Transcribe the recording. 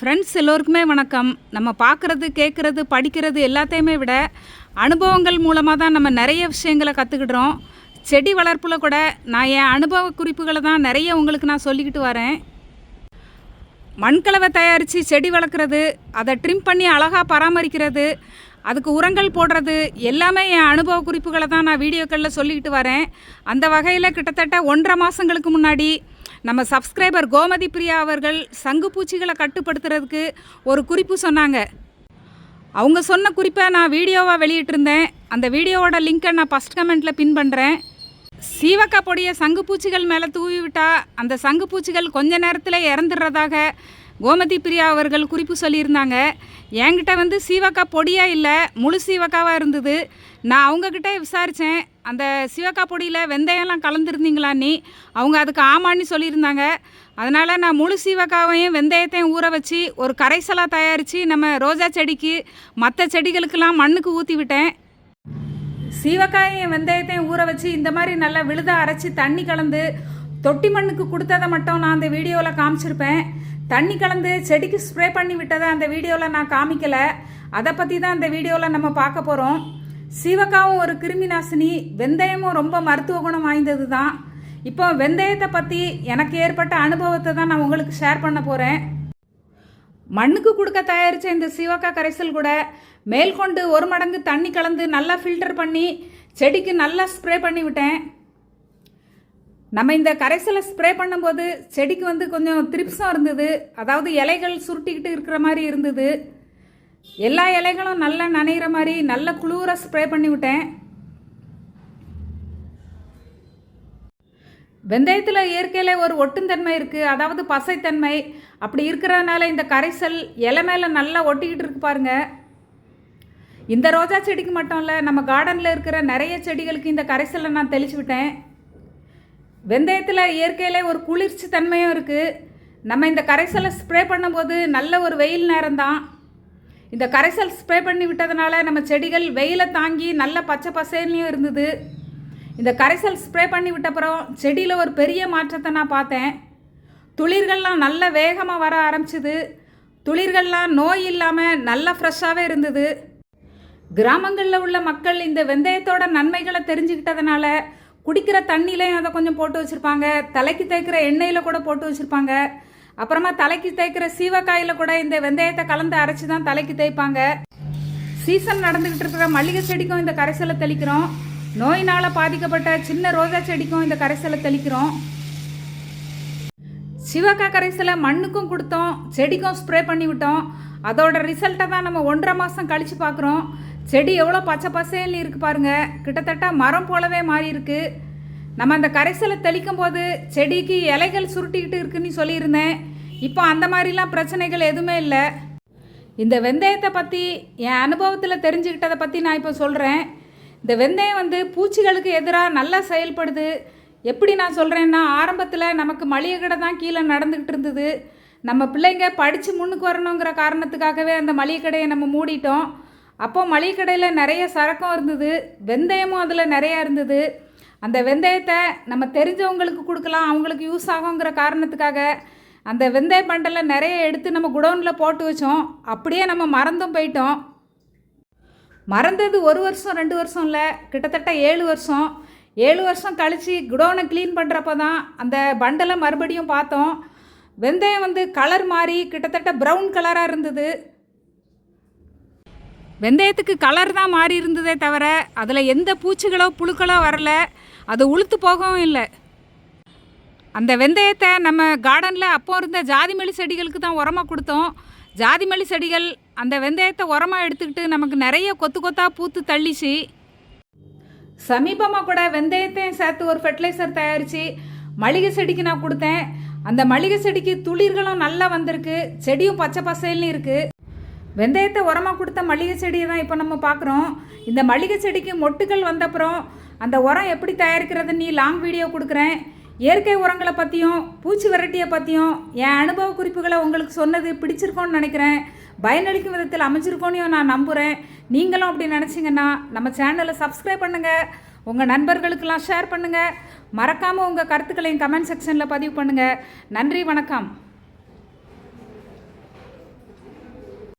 Friends எல்லோருக்குமே வணக்கம். நம்ம பார்க்குறது கேட்குறது படிக்கிறது எல்லாத்தையுமே விட அனுபவங்கள் மூலமாக தான் நம்ம நிறைய விஷயங்களை கற்றுக்கிடுறோம் செடி வளர்ப்பில் கூட நான் என் அனுபவ குறிப்புகளை தான் நிறைய உங்களுக்கு நான் சொல்லிக்கிட்டு வரேன். மண்கலவை தயாரித்து செடி வளர்க்குறது அதை ட்ரிம் பண்ணி அழகாக பராமரிக்கிறது அதுக்கு உரங்கள் போடுறது எல்லாமே என் அனுபவ குறிப்புகளை தான் நான் வீடியோக்களில் சொல்லிக்கிட்டு வரேன். அந்த வகையில் கிட்டத்தட்ட ஒன்றரை மாதங்களுக்கு முன்னாடி நம்ம சப்ஸ்கிரைபர் கோமதி பிரியா அவர்கள் சங்கு பூச்சிகளை கட்டுப்படுத்துறதுக்கு ஒரு குறிப்பு சொன்னாங்க. அவங்க சொன்ன குறிப்பை நான் வீடியோவாக வெளியிட்டிருந்தேன். அந்த வீடியோவோட லிங்க்கை நான் ஃபஸ்ட் கமெண்ட்டில் பின் பண்ணுறேன் சீவக்காய் பொடியை சங்கு பூச்சிகள் மேலே தூவி விட்டால் அந்த சங்கு பூச்சிகள் கொஞ்ச நேரத்தில் இறந்துடுறதாக கோமதி பிரியா அவர்கள் குறிப்பு சொல்லியிருந்தாங்க. என்கிட்ட வந்து சீவக்காய் பொடியாக இல்லை முழு சீவக்காவாக இருந்தது. நான் அவங்கக்கிட்ட விசாரித்தேன் அந்த சீவக்காய் பொடியில் வெந்தயம்லாம் கலந்துருந்தீங்களா நீ அவங்க அதுக்கு ஆமான்னு சொல்லியிருந்தாங்க. அதனால் நான் முழு சீவக்காவையும் வெந்தயத்தையும் ஊற வச்சு ஒரு கரைசலாக தயாரித்து நம்ம ரோஜா செடிக்கு மற்ற செடிகளுக்கெல்லாம் மண்ணுக்கு ஊற்றி விட்டேன். சீவக்காயும் வெந்தயத்தையும் ஊற வச்சு இந்த மாதிரி நல்லா விழுத அரைச்சி தண்ணி கலந்து தொட்டி மண்ணுக்கு கொடுத்ததை மட்டும் நான் அந்த வீடியோவில் காமிச்சிருப்பேன். தண்ணி கலந்து செடிக்கு ஸ்ப்ரே பண்ணி விட்டதை அந்த வீடியோவில் நான் காமிக்கலை. அதை பற்றி தான் அந்த வீடியோவில் நம்ம பார்க்க போகிறோம் சீவக்காவும் ஒரு கிருமி நாசினி வெந்தயமும் ரொம்ப மருத்துவ குணம் வாய்ந்தது தான் இப்போ வெந்தயத்தை பற்றி எனக்கு ஏற்பட்ட அனுபவத்தை தான் நான் உங்களுக்கு ஷேர் பண்ண போகிறேன் மண்ணுக்கு கொடுக்க தயாரித்த இந்த சீவக்காய் கரைசல் கூட மேல்கொண்டு ஒரு மடங்கு தண்ணி கலந்து நல்லா ஃபில்டர் பண்ணி செடிக்கு நல்லா ஸ்ப்ரே பண்ணி விட்டேன். நம்ம இந்த கரைசலை ஸ்ப்ரே பண்ணும்போது செடிக்கு வந்து கொஞ்சம் திரிப்ஸும் இருந்தது. அதாவது இலைகள் சுருட்டிக்கிட்டு இருக்கிற மாதிரி இருந்தது. எல்லா இலைகளும் நல்லா நனைகிற மாதிரி நல்ல குளூராக ஸ்ப்ரே பண்ணி விட்டேன். வெந்தயத்தில் இயற்கையில் ஒரு ஒட்டுந்தன்மை இருக்குது அதாவது பசைத்தன்மை. அப்படி இருக்கிறதுனால இந்த கரைசல் இலை மேலே நல்லா ஒட்டிக்கிட்டு இருக்கு பாருங்க. இந்த ரோஜா செடிக்கு மட்டும் இல்லை நம்ம கார்டனில் இருக்கிற நிறைய செடிகளுக்கு இந்த கரைசலை நான் தெளிச்சு விட்டேன். வெந்தயத்தில் இயற்கையிலே ஒரு குளிர்ச்சி தன்மையும் இருக்குது நம்ம இந்த கரைசலை ஸ்ப்ரே பண்ணும்போது நல்ல ஒரு வெயில் நேரம்தான். இந்த கரைசல் ஸ்ப்ரே பண்ணி விட்டதுனால நம்ம செடிகள் வெயிலை தாங்கி நல்ல பச்சை பசேல்லையும் இருந்தது. இந்த கரைசல் ஸ்ப்ரே பண்ணி விட்டப்புறம் செடியில் ஒரு பெரிய மாற்றத்தை நான் பார்த்தேன். துளிர்கள்லாம் நல்ல வேகமாக வர ஆரம்பிச்சிது. துளிர்கள்லாம் நோய் இல்லாமல் நல்லா ஃப்ரெஷ்ஷாகவே இருந்தது. கிராமங்களில் உள்ள மக்கள் இந்த வெந்தயத்தோட நன்மைகளை தெரிஞ்சுக்கிட்டதுனால குடிக்கிற தண்ணியிலையும் அதை கொஞ்சம் போட்டு வச்சுருப்பாங்க. தலைக்கு தேய்க்கிற எண்ணெயில் கூட போட்டு வச்சுருப்பாங்க. அப்புறமா தலைக்கு தேய்க்கிற சீவக்காயில் கூட இந்த வெந்தயத்தை கலந்து அரைச்சி தான் தலைக்கு தேய்ப்பாங்க. சீசன் நடந்துக்கிட்டு இருக்கிற மல்லிகை செடிக்கும் இந்த கரைசலை தெளிக்கிறோம். நோயினால் பாதிக்கப்பட்ட சின்ன ரோஜா செடிக்கும் இந்த கரைசலை தெளிக்கிறோம். சிவக்கா கரைசலை மண்ணுக்கும் கொடுத்தோம் செடிக்கும் ஸ்ப்ரே பண்ணி விட்டோம். அதோட ரிசல்ட்டை தான் நம்ம ஒன்றரை மாதம் கழித்து பார்க்குறோம். செடி எவ்வளோ பச்சை பசேல்னு இருக்குது பாருங்கள் கிட்டத்தட்ட மரம் போலவே மாறி இருக்கு. நம்ம அந்த கரைசலை தெளிக்கும் போது செடிக்கு இலைகள் சுருட்டிக்கிட்டு இருக்குன்னு சொல்லியிருந்தேன். இப்போ அந்த மாதிரிலாம் பிரச்சனைகள் எதுவுமே இல்லை. இந்த வெந்தயத்தை பற்றி என் அனுபவத்தில் தெரிஞ்சுக்கிட்டதை பற்றி நான் இப்போ சொல்கிறேன் இந்த வெந்தயம் வந்து பூச்சிகளுக்கு எதிராக நல்லா செயல்படுது. எப்படி நான் சொல்கிறேன்னா ஆரம்பத்தில் நமக்கு மளிகை கடை தான் கீழே நடந்துக்கிட்டு இருந்தது. நம்ம பிள்ளைங்க படித்து முன்னுக்கு வரணுங்கிற காரணத்துக்காகவே அந்த மளிகை கடையை நம்ம மூடிட்டோம். அப்போ மளிகை கடையில் நிறைய சரக்கும் இருந்தது. வெந்தயமும் அதில் நிறையா இருந்தது. அந்த வெந்தயத்தை நம்ம தெரிஞ்சவங்களுக்கு கொடுக்கலாம் அவங்களுக்கு யூஸ் ஆகுங்கிற காரணத்துக்காக அந்த வெந்தய பண்டலை நிறைய எடுத்து நம்ம குடோனில் போட்டு வச்சோம். அப்படியே நம்ம மறந்தும் போயிட்டோம். மறந்தது ஒரு வருஷம் ரெண்டு வருஷம் இல்லை கிட்டத்தட்ட ஏழு வருஷம். ஏழு வருஷம் கழித்து குடோனை க்ளீன் பண்ணுறப்ப தான் அந்த பண்டலை மறுபடியும் பார்த்தோம். வெந்தயம் வந்து கலர் மாறி கிட்டத்தட்ட ப்ரௌன் கலராக இருந்தது. வெந்தயத்துக்கு கலர் தான் மாறி இருந்ததே தவிர அதில் எந்த பூச்சிகளோ புழுக்களோ வரல. அது உளுத்து போகவும் இல்லை. அந்த வெந்தயத்தை நம்ம கார்டனில் அப்போ இருந்த ஜாதிமல்லி செடிகளுக்கு தான் உரமாக கொடுத்தோம். ஜாதிமல்லி செடிகள் அந்த வெந்தயத்தை உரமாக எடுத்துக்கிட்டு நமக்கு நிறைய கொத்து கொத்தாக பூத்து தள்ளிச்சு. சமீபமாக கூட வெந்தயத்தையும் சேர்த்து ஒரு ஃபெர்டிலைசர் தயாரித்து மளிகை செடிக்கு நான் கொடுத்தேன். அந்த மளிகை செடிக்கு துளிர்களும் நல்லா வந்திருக்கு. செடியும் பச்சை பசேல்னு இருக்குது வெந்தயத்தை உரமாக கொடுத்த மளிகை செடியை தான் இப்போ நம்ம பார்க்குறோம் இந்த மளிகை செடிக்கு மொட்டுகள் வந்தப்புறம் அந்த உரம் எப்படி தயாரிக்கிறதுன்னு நீ லாங் வீடியோ கொடுக்குறேன். இயற்கை உரங்களை பற்றியும் பூச்சி விரட்டியை பற்றியும் என் அனுபவ குறிப்புகளை உங்களுக்கு சொன்னது பிடிச்சிருக்கோன்னு நினைக்கிறேன். பயனளிக்கும் விதத்தில் அமைஞ்சிருக்கோன்னு நான் நம்புகிறேன் நீங்களும் அப்படி நினச்சிங்கன்னா நம்ம சேனலை சப்ஸ்கிரைப் பண்ணுங்கள் உங்கள் நண்பர்களுக்கெல்லாம் ஷேர் பண்ணுங்கள் மறக்காமல் உங்கள் கருத்துக்களையும் கமெண்ட் செக்ஷனில் பதிவு பண்ணுங்கள் நன்றி வணக்கம்.